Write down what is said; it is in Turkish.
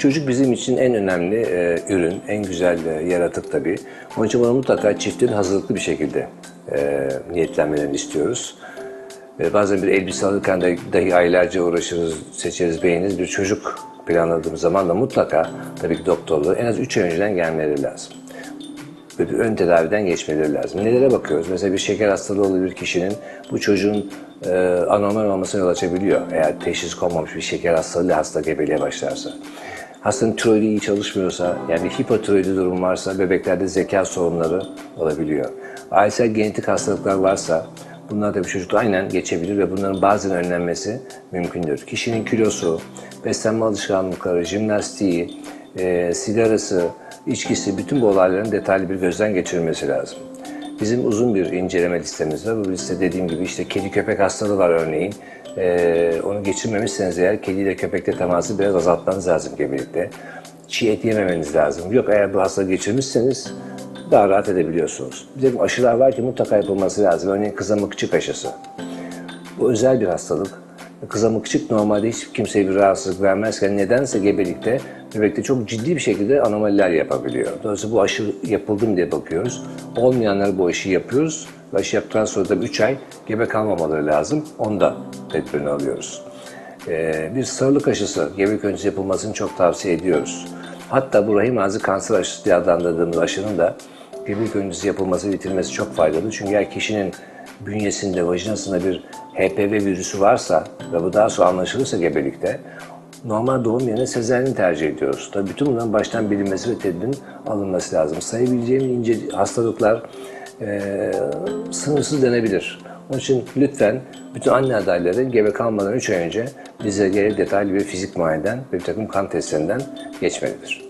Çocuk bizim için en önemli e, ürün, en güzel e, yaratık tabii. Onun için bunu mutlaka çiftlerin hazırlıklı bir şekilde e, niyetlenmelerini istiyoruz. E, bazen bir elbise alırken de dahi aylarca uğraşırız, seçeriz, beğeniriz. Bir çocuk planladığımız zaman da mutlaka tabii ki doktorluğu en az 3 ay önceden gelmeleri lazım. Ve bir ön tedaviden geçmeleri lazım. Nelere bakıyoruz? Mesela bir şeker hastalığı olan bir kişinin bu çocuğun e, anormal olmasına yol açabiliyor. Eğer teşhis konmamış bir şeker hastalığı hasta gebeliğe başlarsa. Hastanın tiroidi iyi çalışmıyorsa, yani bir hipotiroidi durum varsa bebeklerde zeka sorunları olabiliyor. Ailesel genetik hastalıklar varsa bunlar da bir çocukta aynen geçebilir ve bunların bazen önlenmesi mümkündür. Kişinin kilosu, beslenme alışkanlıkları, jimnastiği, e, sigarası, içkisi, bütün bu olayların detaylı bir gözden geçirilmesi lazım. Bizim uzun bir inceleme listemiz var. Bu liste dediğim gibi işte kedi köpek hastalığı var örneğin. Ee, onu geçirmemişseniz eğer kediyle köpekle teması biraz azaltmanız lazım gebelikte. Çiğ et yememeniz lazım. Yok eğer bu hastalığı geçirmişseniz daha rahat edebiliyorsunuz. Bir de aşılar var ki mutlaka yapılması lazım. Örneğin kızamıkçık aşısı. Bu özel bir hastalık. Kızamıkçık normalde hiç kimseye bir rahatsızlık vermezken nedense gebelikte bebekte çok ciddi bir şekilde anomaliler yapabiliyor. Dolayısıyla bu aşı yapıldı diye bakıyoruz. Olmayanlar bu aşıyı yapıyoruz. Aşı yaptıktan sonra da 3 ay gebe kalmamaları lazım. Onda tedbirini alıyoruz. Ee, bir sarılık aşısı gebelik öncesi yapılmasını çok tavsiye ediyoruz. Hatta bu rahim ağzı kanser aşısı diye adlandırdığımız aşının da gebelik öncesi yapılması, bitirmesi çok faydalı. Çünkü eğer kişinin bünyesinde, vajinasında bir HPV virüsü varsa ve bu daha sonra anlaşılırsa gebelikte normal doğum yerine sezaryen tercih ediyoruz. Tabii bütün bunların baştan bilinmesi ve tedbirin alınması lazım. Sayabileceğim ince hastalıklar eee, sınırsız denebilir. Onun için lütfen bütün anne adayları gebe kalmadan 3 ay önce bize gerekli detaylı bir fizik muayeneden ve bir takım kan testlerinden geçmelidir.